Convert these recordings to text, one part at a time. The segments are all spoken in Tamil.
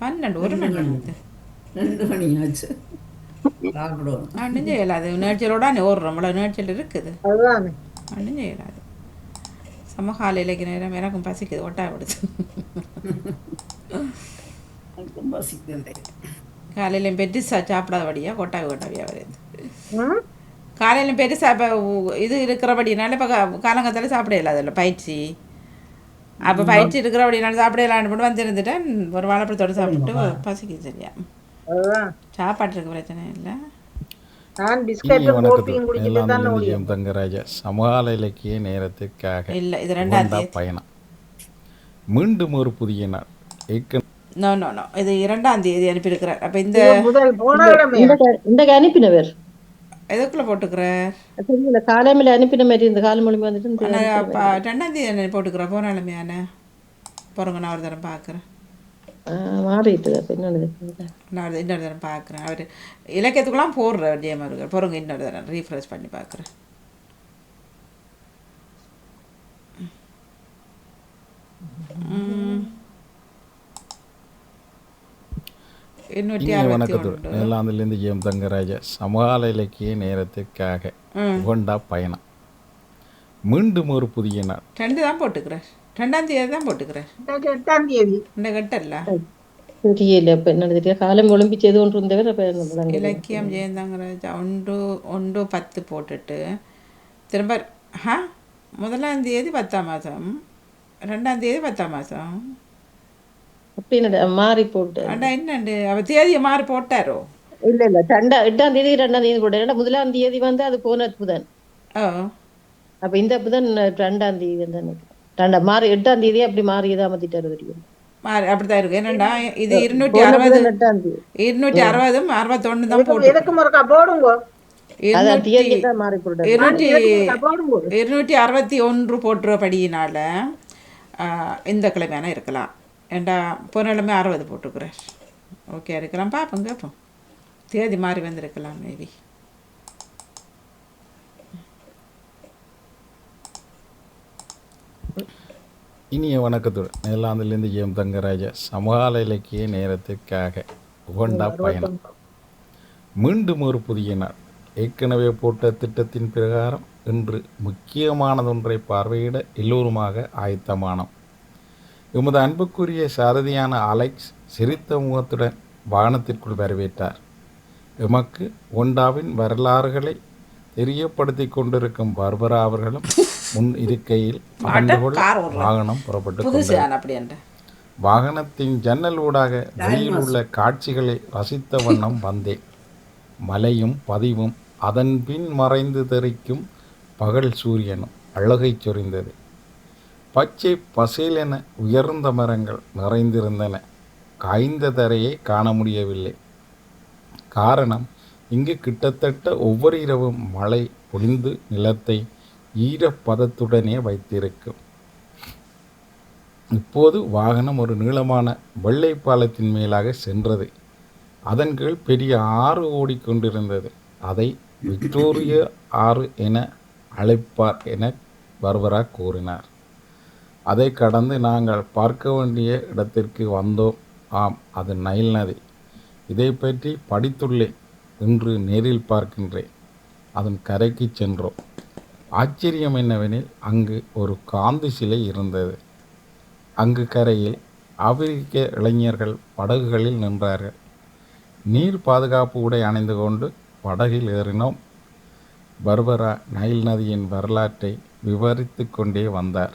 பன்னெண்டு ஒரு மணி. ஆகுது ரெண்டு மணி ஆச்சு சாப்பிடுவோம். ஒன்றும் செய்யலாது நேர்ச்சலோட ஓடுறோம் இவ்வளோ நேர்ச்சல் இருக்குது. ஒன்றும் செய்யலாது சமகாலையிலைக்கு நேரம் எனக்கும் பசிக்குது. ஒட்டா விடுது. எனக்கும் பசிக்குது. காலையிலையும் பெருசா சாப்பிடாதபடியா கொட்டாவி கொட்டாவியாக வருது? காலையிலும் பெருசா இப்போ இது இருக்கிறபடினால இப்போ காலங்கத்தில் சாப்பிட இல்லாதல்ல பயிற்சி. அப்போ பயிற்சி இருக்கிறபடினால சாப்பிட இல்லான்னு மட்டும் வந்துருந்துட்டேன் ஒரு வாழைப்பழத்தோடு சாப்பிட்டு பசிக்குது சரியா. சாப்பாட்டுக்கு பிரச்சனை இல்லை. தங்கராஜா. சமகால இலக்கிய நேரத்திற்காக இல்லை இது ரெண்டாம் பயணம். மீண்டும் ஒரு புதிய நாள். நோ நோ நோ இது இரண்டாம் தேதி அனுப்பியிருக்கிறார். அப்போ இந்த இடமே இந்த க- இந்த அனுப்பினவர். எதுக்குள்ளே போட்டுக்கிறார் தெரியல காலையில அனுப்பின மாதிரி இந்த கால் மொழி வந்துட்டு ரெண்டாம் தேதி போட்டுக்கிறேன் போனாலுமையான பிறகு நான் ஒரு தரம் பார்க்குறேன். மாறிட்டு இன்னொரு தரம் பார்க்குறேன். அவர் இலக்கியத்துக்குலாம் போடுறார் ஜெயம் அவர்கள் பிறகு இன்னொரு தரம் ரீஃப்ரெஷ் பண்ணி பார்க்குறேன். எண்ணூற்றி இனிய அறுபத்தி வணக்கத்தோடு ஒன்று. மேலாந்திலிருந்து ஜெயம் தங்கராஜா சமகால இலக்கிய நேரத்திற்காக. உகண்டா பயணம். மீண்டும் ஒரு புதிய நாள். ரெண்டு தான் போட்டுக்கிறேன் ரெண்டாம் தேதி தான் போட்டுக்கிறேன் இன்னைக்கு எட்டாம் தேதி. இந்த கட்டல்ல? தெரியல அப்ப என்னன்னு தெரியல காலம் ஒளிம்பி செய்து கொண்டு இருந்தவர். இலக்கியம் ஜெயந்தங்கராஜா ஒன்று ஒன்று பத்து போட்டுட்டு திரும்ப ஆ முதலாம் தேதி பத்தாம் மாதம் ரெண்டாம் தேதி பத்தாம் மாதம் அப்படி என்னடா மாறி போட்டு. அண்டா என்னண்டு? அவ தேதியை மாறி போட்டாரோ? இல்ல இல்ல. ரெண்டா எட்டாம் தேதி ரெண்டாம் தேதி ஏன்னா முதலாம் தேதி வந்து அது போன புதன். அப்ப இந்த புதன் ரெண்டாம் தேதி நினைக்கிறேன். ரெண்டாம் மாறி எட்டாம் தேதி அப்படி மாறியதா மாத்திட்டாரு தெரியும்? மாறி அப்படித்தான் இருக்கு. என்னண்டா இது இருநூற்றி அறுபது இருநூற்றி அறுபதும் தான் போட்டு எதுக்கு முறக்கா போடுங்க? இருநூற்றி போட்டாரு. அறுபத்தி ஒன்று போட்டுறபடியினால இந்த கிழமையான இருக்கலாம். ஏண்டா பொருளுமே அறுபது போட்டுக்கிறேன் ஓகே இருக்கலாம் பார்ப்போம் கேட்போம். தேதி மாறி வந்திருக்கலாம் மேபி இனிய வணக்கத்தோடு மேலாந்திலிருந்து ஜெயம் தங்கராஜா சமகால இலக்கிய நேரத்திற்காக உகண்டா பயணம். மீண்டும் ஒரு புதிய நாள். ஏற்கனவே போட்ட திட்டத்தின் பிரகாரம் இன்று முக்கியமானதொன்றை பார்வையிட எல்லோருமாக ஆயத்தமானோம். எமது அன்புக்குரிய சாரதியான அலெக்ஸ் சிரித்த முகத்துடன் வாகனத்திற்குள் வரவேற்றார். எமக்கு ஒண்டாவின் வரலாறுகளை தெரியப்படுத்திக் கொண்டிருக்கும் பர்பரா அவர்களும் முன் இருக்கையில். வாகனம் புறப்பட்டு வாகனத்தின் ஜன்னல் ஊடாக வெளியில் உள்ள காட்சிகளை ரசித்த வண்ணம் வந்தேன். மலையும் பதிவும் அதன் பின் மறைந்து தெரிக்கும் பகல் சூரியனும் அழகைச் சொரிந்தது. பச்சை பசேலென உயர்ந்த மரங்கள் நிறைந்திருந்தன. காய்ந்த தரையை காண முடியவில்லை. காரணம் இங்கு கிட்டத்தட்ட ஒவ்வொரு இரவும் மழை பொழிந்து நிலத்தை ஈரப்பதத்துடனே வைத்திருக்கும். இப்போது வாகனம் ஒரு நீளமான வெள்ளை பாலத்தின் மேலாக சென்றது. அதன் கீழ் பெரிய ஆறு ஓடிக்கொண்டிருந்தது அதை விக்டோரிய ஆறு என அழைப்பார் என பர்வரா கூறினார். அதை கடந்து நாங்கள் பார்க்க வேண்டிய இடத்திற்கு வந்தோம். ஆம் அது நைல் நதி. இதை பற்றி படித்துள்ளேன் இன்று நேரில் பார்க்கின்றேன். அதன் கரைக்கு சென்றோம். ஆச்சரியம் என்னவெனில் அங்கு ஒரு காந்தி சிலை இருந்தது. அங்கு கரையில் ஆப்பிரிக்க இளைஞர்கள் படகுகளில் நின்றார்கள். நீர் பாதுகாப்பு உடை அணிந்து கொண்டு படகில் ஏறினோம். பர்பரா நைல் நதியின் வரலாற்றை விவரித்து கொண்டே வந்தார்.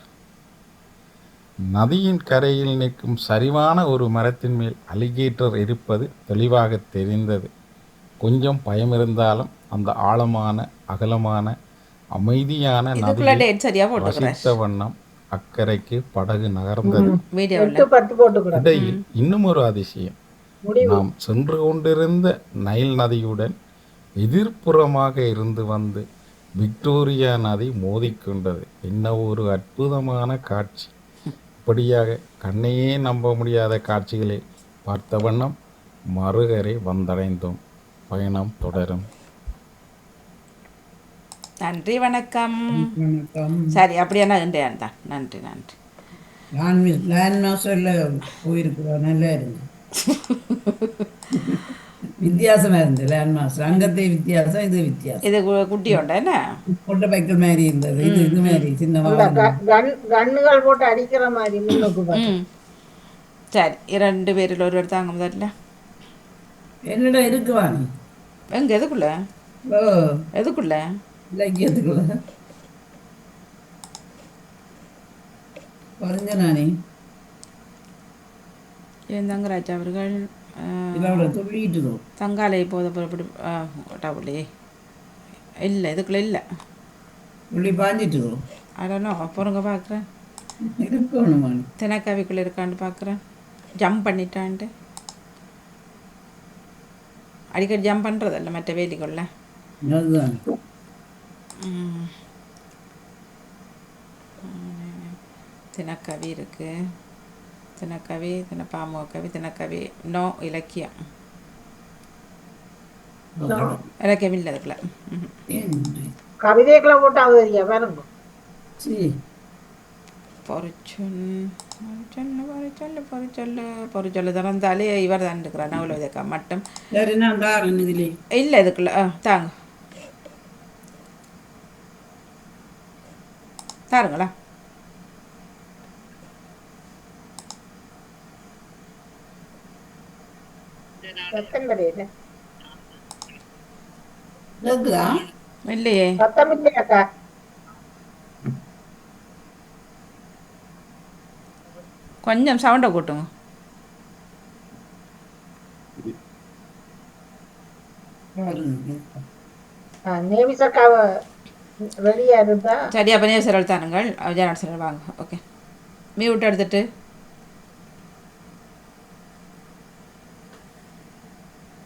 நதியின் கரையில் நிற்கும் சரிவான ஒரு மரத்தின் மேல் அலிகேட்டர் இருப்பது தெளிவாக தெரிந்தது. கொஞ்சம் பயம் இருந்தாலும் அந்த ஆழமான அகலமான அமைதியான நதியை வண்ணம் அக்கறைக்கு படகு நகர்ந்தது. இடையில் இன்னும் ஒரு அதிசயம். நாம் சென்று கொண்டிருந்த நைல் நதியுடன் எதிர்ப்புறமாக இருந்து வந்து விக்டோரியா நதி மோதிக்கொண்டது. என்ன ஒரு அற்புதமான காட்சி. இப்படியாக கண்ணையே நம்ப முடியாத காட்சிகளை பார்த்த வண்ணம் மறுகரை வந்தடைந்தோம். பயணம் தொடரும். நன்றி வணக்கம். சரி அப்படியே நான் தான் நன்றி நன்றி. லேண்ட் லேண்ட் மாஸ்டரில் போயிருக்கிறோம் நல்லா இருந்து வித்தியாசமா இருந்து லேண்ட் மாஸ்டர் அங்கத்தை வித்தியாசம் இது வித்தியாசம். இது கு- குட்டி உண்டா என்ன? கொண்ட பைக்கல் மாதிரி இருந்தது. இது இது மாதிரி சின்ன அந்த வாகனம். க- கன் கன்னுகள் போட்டு அடிக்கிற மாதிரி முன்னுக்கு பார்த்து. ம். சரி இரண்டு பேரில் ஒருவர் தாங்க முதல்ல. என்னடா இருக்குவா நீ எங்க எதுக்குள்ள? ஓ. எதுக்குள்ள? இலக்கியத்துக்குள்ள குறைஞ்ச நானே. என் தங்கராஜ் அவர்கள். இதோட துள்ளிட்டு தங்காலை போத புறப்படி டபுளே இல்லை இதுக்குள்ள இல்லை துள்ளி பாஞ்சிட்டு அடனோ பொறுங்க பார்க்குறேன் இருக்கணுமா தினக்காவிக்குள்ளே இருக்கான்னு பார்க்குறேன் ஜம்ப் பண்ணிட்டான்ட்டு அடிக்கடி ஜம்ப் பண்ணுறதில்ல மற்ற வேலிக்குள்ள அதுதான் தினக்கவி தினப்பாமோ கவி தினக்கவி நோ இலக்கியம். இலக்கியம் இல்லை அதுக்குள்ள? கவிதைகளை போட்டு அவதரியா பாருங்க. சீ. பொறிச்சொல் பொறிச்சொல்லு பொறிச்சொல்லு பொறிச்சொல்லு பொறிச்சொல்லு திறந்தாலே இவர் தான் இருக்கிறார். நவல விதக்கா மட்டும். இல்லை இதுக்குள்ள ஆ தாங்க. தாருங்களா? கொஞ்சம் சவுண்டை கூட்டுங்க. பாருங்க நேமிசக்காவ ரெடியா இருந்தா சரி அப்போ நேசரல் தானுங்கள் ஜனாட் சரல் வாங்க. ஓகே. மியூட் எடுத்துட்டு.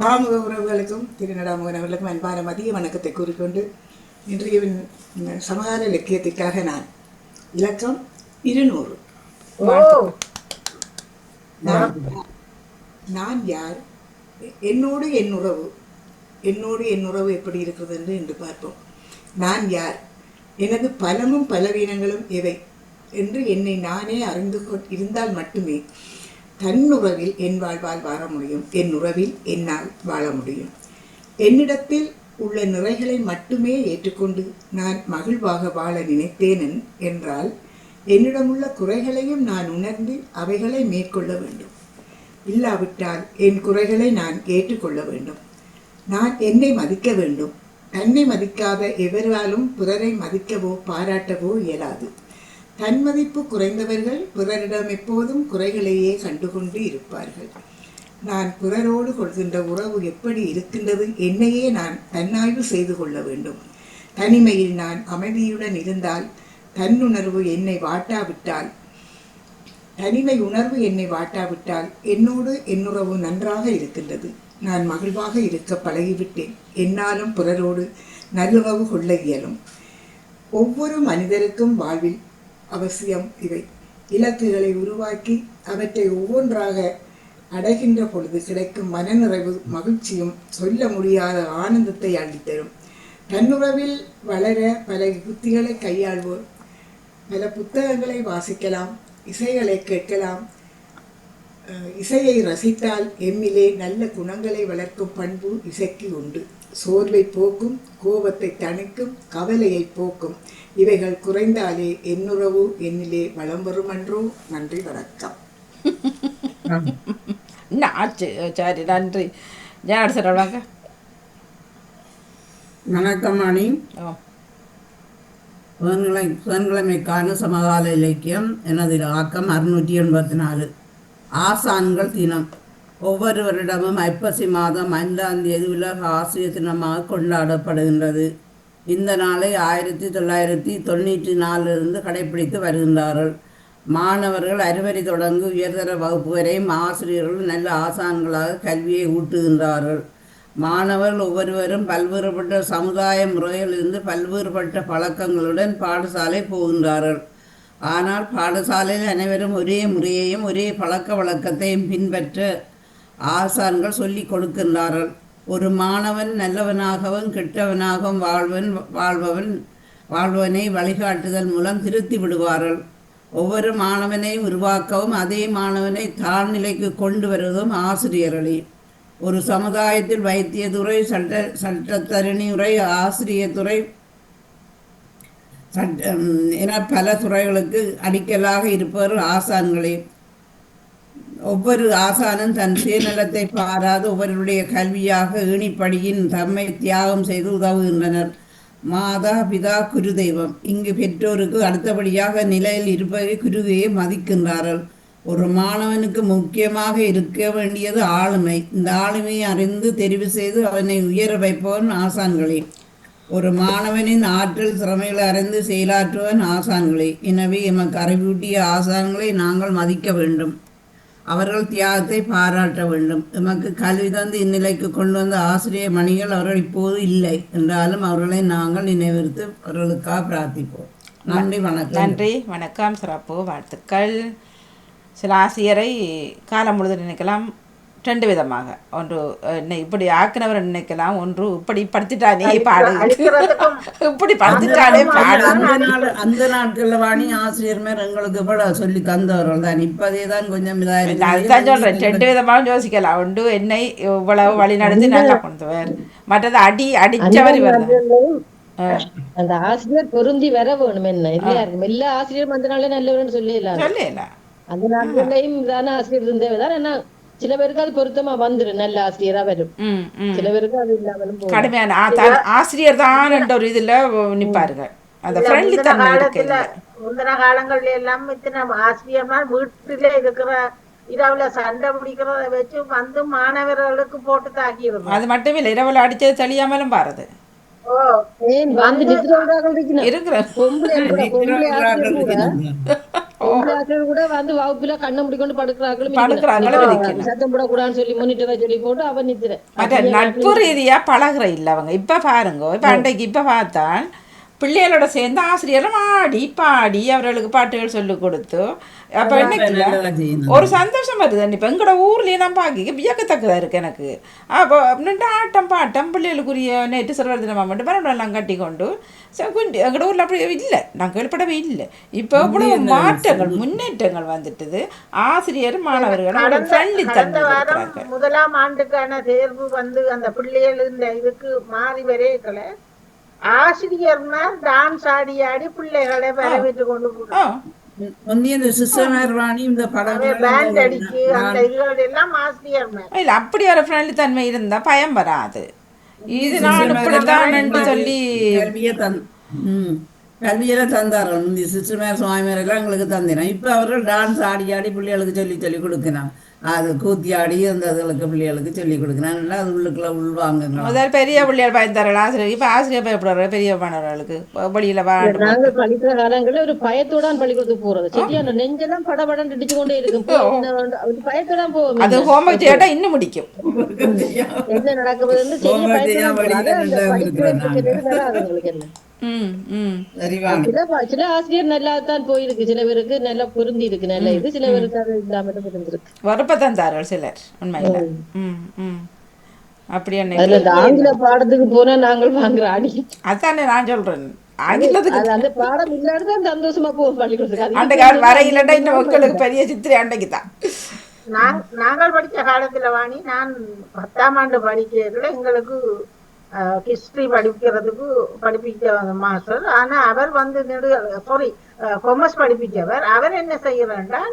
பாமுக உறவுகளுக்கும் அவர்களுக்கும் அன்பான மதிய வணக்கத்தை கூறிக்கொண்டு இன்றைய சமகால இலக்கியத்திற்காக நான் இலக்கம் இருநூறு. நான் யார்? என்னோடு என் உறவு என்னோடு என் உறவு எப்படி இருக்கிறது என்று இன்று பார்ப்போம். நான் யார்? எனது பலமும் பலவீனங்களும் எவை? என்று என்னை நானே அறிந்து கொ- இருந்தால் மட்டுமே தன்னுறவில் என் வாழ்வால் வாழ முடியும். என் உறவில் என்னால் வாழ முடியும். என்னிடத்தில் உள்ள நிறைகளை மட்டுமே ஏற்றுக்கொண்டு நான் மகிழ்வாக வாழ நினைத்தேன் என்றால் என்னிடமுள்ள குறைகளையும் நான் உணர்ந்து அவைகளை மேற்கொள்ள வேண்டும். இல்லாவிட்டால் என் குறைகளை நான் ஏற்றுக்கொள்ள வேண்டும். நான் என்னை மதிக்க வேண்டும். தன்னை மதிக்காத எவராலும் பிறரை மதிக்கவோ பாராட்டவோ இயலாது. தன்மதிப்பு குறைந்தவர்கள் பிறரிடம் எப்போதும் குறைகளையே கண்டுகொண்டு இருப்பார்கள். நான் பிறரோடு கொள்கின்ற உறவு எப்படி இருக்கின்றது என்னையே நான் தன்னாய்வு செய்து கொள்ள வேண்டும். தனிமையில் நான் அமைதியுடன் இருந்தால் தன்னுணர்வு என்னை வாட்டாவிட்டால் தனிமை உணர்வு என்னை வாட்டாவிட்டால் என்னோடு என்னுறவு நன்றாக இருக்கின்றது. நான் மகிழ்வாக இருக்க பழகிவிட்டேன். என்னாலும் பிறரோடு நல்லுறவு கொள்ள இயலும். ஒவ்வொரு மனிதருக்கும் வாழ்வில் அவசியம் இவை. இலக்குகளை உருவாக்கி அவற்றை ஒவ்வொன்றாக அடைகின்ற பொழுது கிடைக்கும் மனநிறைவு மகிழ்ச்சியும் சொல்ல முடியாத ஆனந்தத்தை அள்ளித்தரும் தன்னுறவில் வளர பல யுக்திகளை கையாள்வோர் பல புத்தகங்களை வாசிக்கலாம் இசைகளை கேட்கலாம். அஹ், இசையை ரசித்தால் எம்மிலே நல்ல குணங்களை வளர்க்கும் பண்பு இசைக்கு உண்டு. சோர்வை போக்கும் கோபத்தை தணிக்கும் கவலையை போக்கும். இவைகள் குறைந்தாலே என்னுறவு என்னிலே வளம் வருமன்றோ நன்றி வணக்கம். ஆச்சு சரி நன்றி. வாங்க? வணக்கம் ராணி ஓ புதன்கிழமை புதன்கிழமைக்கான சமகால இலக்கியம் எனது ஆக்கம் அறுநூற்றி எண்பத்தி நாலு ஆசான்கள் தினம். ஒவ்வொரு வருடமும் ஐப்பசி மாதம் ஐந்தாம் தேதி உலக ஆசிரியர் தினமாக கொண்டாடப்படுகின்றது. இந்த நாளை ஆயிரத்தி தொள்ளாயிரத்தி தொண்ணூற்றி நாலிலிருந்து கடைபிடித்து வருகின்றார்கள். மாணவர்கள் அறுவரை தொடங்கு உயர்தர வகுப்பு வரையும் ஆசிரியர்கள் நல்ல ஆசான்களாக கல்வியை ஊட்டுகின்றார்கள். மாணவர்கள் ஒவ்வொருவரும் பல்வேறுபட்ட சமுதாய முறையிலிருந்து பல்வேறுபட்ட பழக்கங்களுடன் பாடசாலை போகின்றார்கள். ஆனால் பாடசாலையில் அனைவரும் ஒரே முறையையும் ஒரே பழக்க வழக்கத்தையும் பின்பற்ற ஆசான்கள் சொல்லிக் கொடுக்கின்றார்கள். ஒரு மாணவன் நல்லவனாகவும் கெட்டவனாகவும் வாழ்வன் வாழ்பவன் வாழ்வனை வழிகாட்டுதல் மூலம் திருத்தி விடுவார்கள். ஒவ்வொரு மாணவனையும் உருவாக்கவும் அதே மாணவனை தாழ்நிலைக்கு கொண்டு வருவதும் ஆசிரியர்களே ஒரு சமுதாயத்தில் வைத்தியத்துறை சட்ட சட்டத்தரணியுறை ஆசிரியத்துறை சட்ட என பல துறைகளுக்கு அடிக்கலாக இருப்பவர் ஆசான்களே. ஒவ்வொரு ஆசானும் தன் சுயநலத்தை பாராது ஒவ்வொருடைய கல்வியாக ஈணிப்படியின் தம்மை தியாகம் செய்து உதவுகின்றனர். மாதா பிதா குரு தெய்வம் இங்கு பெற்றோருக்கு அடுத்தபடியாக நிலையில் இருப்பதை குருவையே மதிக்கின்றார்கள். ஒரு மாணவனுக்கு முக்கியமாக இருக்க வேண்டியது ஆளுமை. இந்த ஆளுமையை அறிந்து தெரிவு செய்து அவனை உயர வைப்பவன் ஆசான்களே. ஒரு மாணவனின் ஆற்றல் திறமைகளை அறிந்து செயலாற்றுவன் ஆசான்களே. எனவே எமக்கு அறிவூட்டிய ஆசான்களை நாங்கள் மதிக்க வேண்டும். அவர்கள் தியாகத்தை பாராட்ட வேண்டும். எமக்கு கல்வி தந்து இந்நிலைக்கு கொண்டு வந்த ஆசிரியர் மணிகள் அவர்கள் இப்போது இல்லை. என்றாலும் அவர்களை நாங்கள் நினைவிருத்து அவர்களுக்காக பிரார்த்திப்போம். நன்றி வணக்கம். நன்றி வணக்கம். சிறப்பு வாழ்த்துக்கள். சில ஆசிரியரை காலம் முழுதும் நினைக்கலாம். ரெண்டு விதமாக ஒன்று என்னை இப்படி ஆக்கினவர் நினைக்கலாம். ஒன்று இப்படி படுத்திட்டானே பாடு. இப்படி படுத்திட்டானே பாடு. அந்த நாட்கள்ல வாணி ஆசிரியர் எங்களுக்கு கூட சொல்லி தந்தவர்கள் தான். இப்பதே தான் கொஞ்சம் இதா நான் அதுதான் சொல்றேன். ரெண்டு விதமாக யோசிக்கலாம். ஒன்று என்னை இவ்வளவு வழி நடத்தி நல்லா கொண்டுவர் மற்றது அடி அடிச்சவர் இவர் அந்த ஆசிரியர் பொருந்தி வர வேணும் என்ன? இல்லையா? எல்லா ஆசிரியரும் அந்த நாளே நல்லவர்னு சொல்லலாம் சொல்லல அந்த நாட்கள்லயும் தானே ஆசிரியர் இருந்தவர் என்ன சில பேருக்கு அது பொருத்தமா வந்துரும் நல்ல ஆசிரியரா வரும் சில பேருக்கு அது இல்லாமலும் கடுமையான ஆசிரியர் தான் என்ற ஒரு இதுல நிப்பாருங்க அந்த ஃப்ரெண்ட்லி தன்மை இருக்கு காலத்துல முந்தின காலங்கள்ல எல்லாம் இத்தனை ஆசிரியர்மார் வீட்டுல இருக்கிற இரவுல சண்டை பிடிக்கிறத வச்சு வந்து மாணவர்களுக்கு போட்டு தாக்கிடுவோம் அது மட்டும் இல்லை இரவுல அடிச்சது தெளியாமலும் பாருது ஓ ஏன் வந்து நிக்கிறவர்கள் இருக்கணும் இருக்கிற கூட வந்து வகுப்புல கண்ணை முடிக்கொண்டு படுக்கிறாங்களும் இருக்கணும். சத்தம் போடக்கூடாதுன்னு சொல்லி முன்னிட்டு சொல்லி போட்டு அவன் நித்திர மற்ற நட்பு ரீதியா பழகுற இல்லை அவங்க. இப்ப பாருங்க இப்ப அன்றைக்கு இப்ப பார்த்தால் பிள்ளைகளோட சேர்ந்து ஆசிரியரும் ஆடி பாடி அவர்களுக்கு பாட்டுகள் சொல்லி கொடுத்து அப்ப செய்யணும். ஒரு சந்தோஷம் வருது. இப்போ எங்களோட ஊர்லயே நான் பார்க்க வியக்கத்தக்கதா இருக்கு எனக்கு. அப்போ நின்று ஆட்டம் பாட்டம் பிள்ளைகளுக்குரிய நேற்று சிறுவர்தினமாக மட்டும் பரவாயில்லாம் கட்டி கொண்டு குண்டி எங்களோட ஊரில் அப்படி இல்லை. நான் கேள்விப்படவே இல்லை. இப்போ இவ்வளவு மாற்றங்கள் முன்னேற்றங்கள் வந்துட்டுது. ஆசிரியர் மாணவர்கள் ஃப்ரெண்ட்லி தன்மை முதலாம் ஆண்டுக்கான தேர்வு வந்து அந்த பிள்ளைகள் இந்த இதுக்கு மாறி வரையக்கல ஆசிரியர்மார் டான்ஸ் ஆடி ஆடி பிள்ளைகளை வரவேற்று கொண்டு இல்லை அப்படி ஒரு ஃப்ரெண்ட்லி தன்மை இருந்தால் பயம் வராது. இது நான் இப்படித்தான் சொல்லி கல்வியை தந் ம் கல்வியில தந்தார்கள் இந்த சிஸ்டர் சுவாமிமார் எல்லாம் எங்களுக்கு தந்தினா இப்போ அவர்கள் டான்ஸ் ஆடி ஆடி பிள்ளைகளுக்கு சொல்லி சொல்லி கொடுக்கணும் அது கூத்தி ஆடி அந்த அதுகளுக்கு பிள்ளைகளுக்கு சொல்லி கொடுக்கணும் நல்லா அது உள்ளுக்குள்ள உள்வாங்குங்க. முதல் பெரிய பிள்ளைகள் பயந்தார்கள் ஆசிரியர் இப்போ ஆசிரியர் பயப்படுறாரு பெரிய மாணவர்களுக்கு வெளியில் நாங்கள் படிக்கிற காலங்கள்ல ஒரு பயத்தோட பள்ளிக்கூடத்துக்கு போறது. சரியான நெஞ்செல்லாம் படபடம் இடிச்சு கொண்டே இருக்கும். என்ன பயத்தோட போவோம் அது ஹோம்ஒர்க் செய்யட்டா இன்னும் முடிக்கும். என்ன நடக்குதுன்னு செய்யாம பயத்தோட சில ஆசிரியர் நல்லா தான் போயிருக்கு. சில பேருக்கு நல்லா பொருந்தி இருக்கு நல்ல இது சில பேருக்கு அது இல்லாம இருந்திருக்கு வெறுப்பை தந்தார்கள் சிலர் உண்மையில். ம். ம் அப்படி அதுல என்ன இந்த ஆங்கில பாடத்துக்கு போனா நாங்கள் வாங்குற அடி. அதானே நான் சொல்றேன். அந்த பாடம் இல்லாதான் சந்தோஷமா போவோம் பள்ளிக்கூடத்துக்கு. அன்றைக்கு அவர் வர இல்லைன்னா இந்த மக்களுக்கு பெரிய சித்திரை அன்றைக்கு தான். நாங் நாங்கள் படிச்ச காலத்துல வாணி நான் பத்தாம் ஆண்டு படிக்கிறதுல எங்களுக்கு ஹிஸ்டரி படிக்கிறதுக்கு படிப்பிக்க மாஸ்டர் ஆனா அவர் வந்து நெடு சாரி கொமர்ஸ் படிப்பிச்சவர் அவர் என்ன செய்யறாண்டால்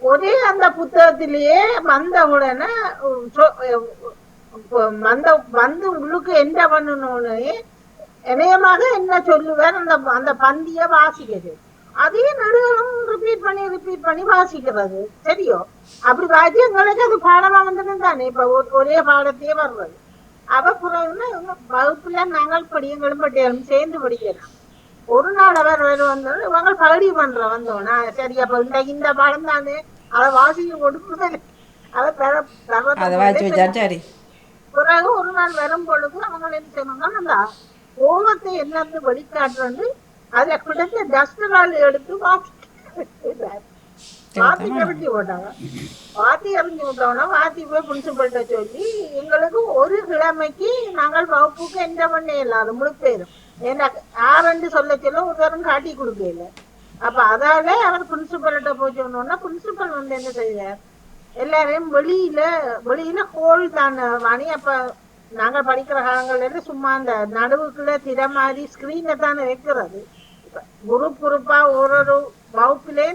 ஒரே அந்த புத்தகத்திலேயே வந்த உடனே வந்த வந்து உள்ளுக்கு என்ன பண்ணணும்னு இணையமாக என்ன சொல்லுவார் அந்த அந்த பந்திய வாசிக்கிறது. அதே நடுகளும் ரிப்பீட் பண்ணி ரிப்பீட் பண்ணி வாசிக்கிறது. சரியோ? அப்படி வாசி எங்களுக்கு அது பாடமா வந்தது தானே? இப்ப ஒ- ஒரே பாடத்தையே வர்றது. அவ பிறகுன்னா இவங்க வகுப்புல நாங்கள் படியங்களும் பட்டியலும் சேர்ந்து படிக்கிறோம். ஒரு நாள் அவர் வேறு வந்தோம் இவங்க பகுதி பண்ற வந்தோம் நான் சரி அப்ப இந்த இந்த பாடம் தானே? அதை வாசிக்க கொடுக்குறது அதை வச்சா சரி. பிறகு ஒரு நாள் வரும் பொழுது அவங்க என்ன செய்யணும்னா அந்த கோபத்தை என்னன்னு வெளிக்காட்டுறது அதுல கிடந்த டஸ்டரால் எடுத்து வாத்தி வாத்தி கவிட்டி போட்டாங்க வாத்தி எறிஞ்சு விட்டோம்னா வாத்தி போய் பிரின்சிபல்கிட்ட சொல்லி எங்களுக்கு ஒரு கிழமைக்கு நாங்கள் வகுப்புக்கு என்ன பண்ண இல்லாத முழு பேரும். ஏன்னா ஆரண்டு சொல்ல சொல்ல ஒரு தரம் காட்டி கொடுக்கல அப்ப அதால அவர் பிரின்சிபல்கிட்ட போய் சொன்னோன்னா பிரின்சிபல் வந்து என்ன செய்வார்? எல்லாரையும் வெளியில வெளியில ஹோல் தான் வாணி அப்ப நாங்க படிக்கிற காலங்கள்ல சும்மா அந்த நடுவுக்குள்ள திரை மாதிரி ஸ்கிரீனை தானே வைக்கிறது. குரூப் குரூப்பா ஒரு ஒரு வகுப்பிலே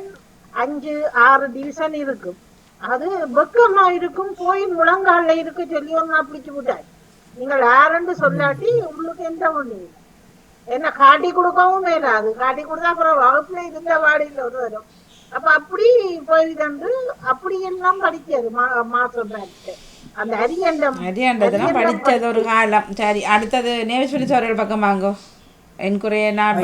அஞ்சு ஆறு டிவிஷன் இருக்கும். அது வெக்கமா இருக்கும் போய் முழங்கால்ல இருக்க சொல்லி ஒன்னா பிடிச்சு விட்டாய் நீங்கள் யாருன்னு சொல்லாட்டி உங்களுக்கு எந்த ஒண்ணு இல்லை. என்ன காட்டி கொடுக்கவும் மேலாது காட்டி கொடுத்தா அப்புறம் வகுப்புல இருந்த வாடியில் ஒரு வரும். அப்ப அப்படி போய் தந்து அப்படி எல்லாம் படிக்காது மா- மாசம் அந்த அரியண்டம் அரியாண்டதெல்லாம் படித்தது ஒரு காலம். சரி அடுத்தது நேவிஸ்வரி சோழல் பக்கம் வாங்கோ. என் குறைய நான்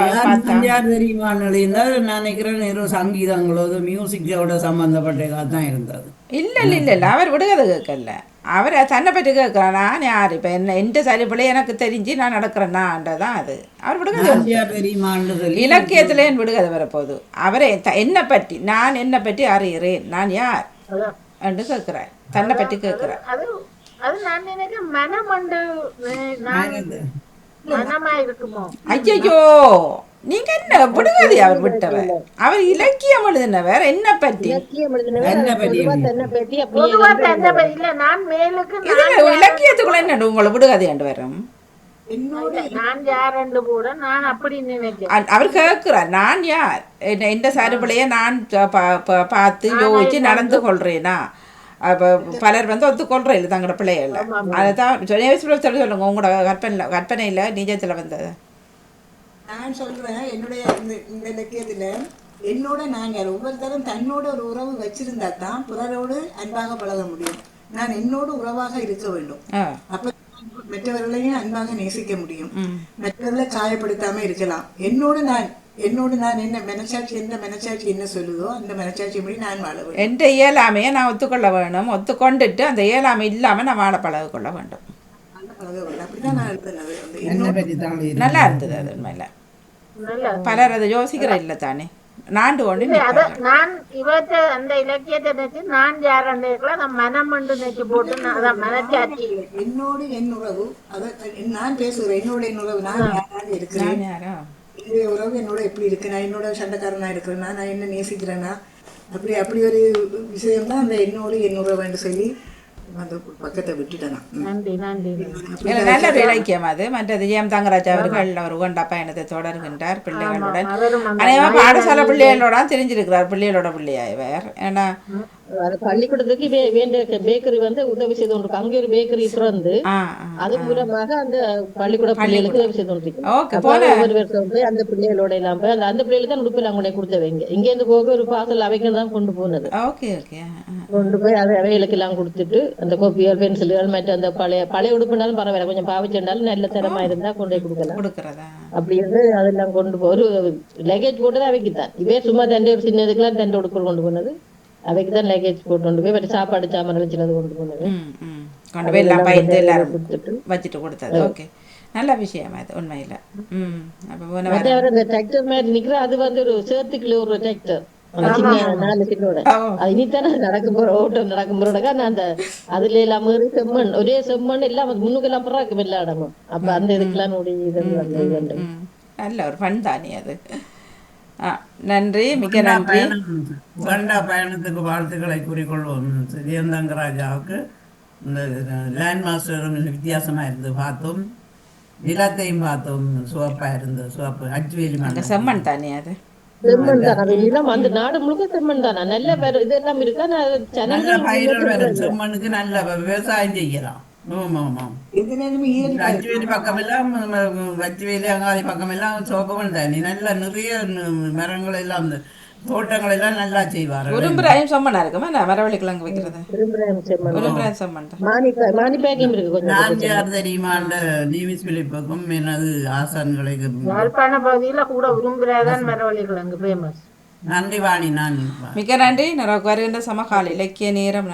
யார் இருந்தால் நான் நினைக்கிறேன் வெறும் சங்கீதங்களோ மியூசிக்கோட சம்பந்தப்பட்டதாக தான் இருந்தது. இல்லை இல்லை இல்லை இல்லை. அவர் விடுகதை கேட்கல. அவர் தன்னை பற்றி கேட்குறான் நான் யார்? இப்போ என்ன எந்த சரிப்பிள்ளை எனக்கு தெரிஞ்சு நான் நடக்கிறேன்னான்றதான் அது. அவர் சொல்லி இலக்கியத்தில் என் விடுகதை வரப்போகுது. அவரை என்னை பற்றி நான் என்னை பற்றி அறிகிறேன். நான் யார். என்று கேட்குறார். தன்னை பற்றி கேட்குறார். அது அது நான் நினைக்கிறேன் மனமண்டு அஹ், நான் மனமா ஐயோ நீங்க என்ன விடுகதை அவர் விட்டவர்? அவர் இலக்கியம் எழுதினவர் என்ன பற்றி? என்ன பற்றி? இலக்கியத்துக்குள்ள என்ன உங்களை விடுகதை என்று வரும்? அவர் கேட்கிறார் நான் யார்? என்ன இந்த சாறுபிள்ளைய நான் ப- ப- ப- பார்த்து யோசிச்சு நடந்து கொள்றேனா? பலர் வந்து ஒத்துக்கொள்றேன் இல்லை தங்களோட பிள்ளைகள. அதுதான் சொல்லி சொல்லுங்க உங்களோட கற்பனை கற்பனையில் நிஜத்தில் வந்தது. நான் சொல்றேன் என்னுடைய இந்த இந்த இலக்கியத்துல என்னோட நான் யார் ஒவ்வொருத்தரும் தன்னோட ஒரு உறவு வச்சிருந்தா தான் பிறரோடு அன்பாக பழக முடியும். நான் என்னோட உறவாக இருக்க வேண்டும். அப்ப மற்றவர்களையும் அன்பாக நேசிக்க முடியும். மற்றவர்களை காயப்படுத்தாம இருக்கலாம். என்னோடு நான் என்னோடு நான் என்ன மனசாட்சி எந்த மனசாட்சி என்ன சொல்லுதோ அந்த மனசாட்சிப்படி நான் வாழ வேண்டும். எந்த இயலாமையை நான் ஒத்துக்கொள்ள வேணும். ஒத்துக்கொண்டுட்டு அந்த இயலாமை இல்லாமல் நான் வாழ பழக கொள்ள வேண்டும். நல்லா இருந்தது அது உண்மையில். நல்லா பலர் அதை யோசிக்கிற இல்லை தானே. நாண்டு கொண்டு. நான் இவற்றை அந்த இலக்கியத்தை நினைச்சு நான் யாருன்னு இருக்கலாம் நான் மனமண்டு நினைச்சு போட்டு அதான் மனச்சாட்சி. என்னோடு என் உறவு அதை நான் பேசுகிறேன் என்னோட என் உறவு நான் யாராக இருக்கிறேன்? நான் யாரோ? என்னுடைய உறவு என்னோட எப்படி இருக்கு? நான் என்னோட சண்டைக்காரனா இருக்கிறேன்னா நான் என்ன நேசிக்கிறேன்னா அப்படி அப்படி ஒரு விஷயம் தான் அந்த என்னோடு என் உறவுன்னு சொல்லி அந்த பக்கத்தை விட்டுட்டேன் நல்ல இலக்கியம் அது. மற்றது ஜெயம் தங்கராஜ் அவர்கள் ஒரு உகண்ட பயணத்தை தொடர்கின்றார் பிள்ளைகளுடன். அவரும் அந்த அநேகமா பாடசாலை பிள்ளைகளோட தெரிஞ்சிருக்கிறார். பிள்ளைகளோட பிள்ளையா இவர். ஏன்னா பள்ளிக்கூடத்துக்கு வேண்டிய பேக்கரி வந்து உதவி செய்து கொண்டிருக்கு. அங்கே ஒரு பேக்கரி திறந்து. அது மூலமாக அந்த பள்ளிக்கூட பிள்ளைகளுக்கு உதவி செய்து கொண்டிருக்கு. அந்த பிள்ளைகளோட எல்லாம் போய் அந்த அந்த பிள்ளைகளுக்கு தான் உடுப்பில் அவங்களே கொடுத்தவங்க இங்க இருந்து போக ஒரு பாசல் அவைக்கு தான் கொண்டு போனது. கொண்டு போய் அதை அவைகளுக்கு எல்லாம் கொடுத்துட்டு அந்த கோப்பிகள் பென்சில்கள் மற்ற அந்த பழைய பழைய உடுப்புனாலும் பரவாயில்ல. கொஞ்சம் பாவிச்சிருந்தாலும் நல்ல தரமா இருந்தா கொண்டு போய் கொடுக்கலாம். அப்படி இருந்து அதெல்லாம் கொண்டு போ ஒரு லக்கேஜ் போட்டது அவைக்கு தான் இவே சும்மா தண்டை ஒரு சின்னதுக்கெல்லாம் தண்டை உடுப்புகள் கொண்டு போனது. அவைக்கு தான் லக்கேஜ் போட்டு கொண்டு போய் மற்ற சாப்பாடு சாமான் சின்னது கொண்டு போனது. கொண்டு போய் எல்லாம் பயந்து எல்லாரும் கொடுத்துட்டு. வச்சுட்டு கொடுத்தது. ஓகே. நல்ல விஷயம் அது உண்மையில. ம். அப்போ அவர் அந்த டிராக்டர் மாதிரி நிக்கிற அது வந்து ஒரு சேத்துக்குள்ள ஒரு டிராக்டர் இனித்தானே நடக்கும் போற ஓட்டம் நடக்கும் போறோட நான் அந்த அதுல எல்லாம் ஏறி செம்மண் ஒரே செம்மண் எல்லாம் அது முன்னுக்கு எல்லாம் பிறக்கும் எல்லா இடமும் அப்ப அந்த இதுக்கெல்லாம் ஓடி இது வந்து இது வந்து. ம். நல்ல ஒரு ஃபன் தானே அது. நன்றி மிக்க நன்றி. கண்டா பயணத்துக்கு வாழ்த்துக்களை கூறிக்கொள்வோம். ஜெயந்தங்கராஜாவுக்கு இந்த லேண்ட் மாஸ்டரும் வித்தியாசமா இருந்து பார்த்தோம். நிலத்தையும் பார்த்தோம். சிவப்பா இருந்தது சிவப்பு அச்சுவேலி மண்டலம் செம்மண் தானே அது? செம்மண் தான். அது நிலம் அந்த நாடு முழுக்க செம்மண் தானா. நல்ல இதெல்லாம் இருக்கா? நல்ல பயிர்கள் செம்மண்ணுக்கு நல்ல விவசாயம் செய்யலாம். ஆமாம் ஆமாம் எந்த நேரமும் இயற்கை அச்சுவேலி பக்கம் எல்லாம் அச்சுவேலி அங்காதி பக்கம் எல்லாம் சோப்பவன் தானே நல்ல நிறைய மரங்கள் எல்லாம் தோட்டங்கள் எல்லாம் நல்லா செய்வார்கள் உரும்புறாயும் செம்மண்ணா இருக்குமா நான் மரவள்ளி கிழங்கு வைக்கிறது நான் பிலிப்புக்கும் எனது ஆசான்களுக்கு யாழ்ப்பாண பகுதியில கூட விரும்புகிறாதான் மரவழிகள் அங்கு ஃபேமஸ் நன்றி வாணி நான் மிக்க நன்றி நமக்கு வருகின்ற சமகால இலக்கிய நேரம்